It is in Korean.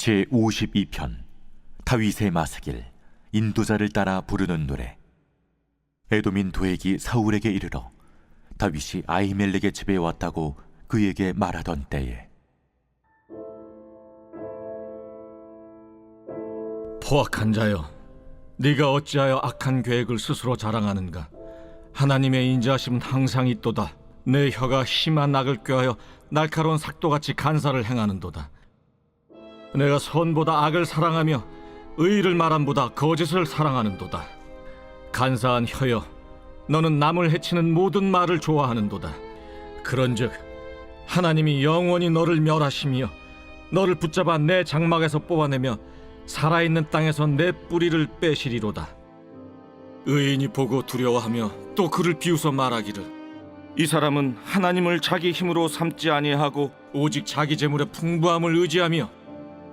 제 52편 다윗의 마스길 인도자를 따라 부르는 노래 에도민 도액이 사울에게 이르러 다윗이 아히멜렉의 집에 왔다고 그에게 말하던 때에 포악한 자여, 네가 어찌하여 악한 계획을 스스로 자랑하는가? 하나님의 인자하심은 항상 있도다. 내 혀가 심한 악을 꾀하여 날카로운 삭도같이 간사를 행하는도다. 내가 선보다 악을 사랑하며 의를 말함보다 거짓을 사랑하는도다. 간사한 혀여, 너는 남을 해치는 모든 말을 좋아하는도다. 그런즉 하나님이 영원히 너를 멸하시며 너를 붙잡아 내 장막에서 뽑아내며 살아있는 땅에서 내 뿌리를 빼시리로다. 의인이 보고 두려워하며 또 그를 비웃어 말하기를 이 사람은 하나님을 자기 힘으로 삼지 아니하고 오직 자기 재물의 풍부함을 의지하며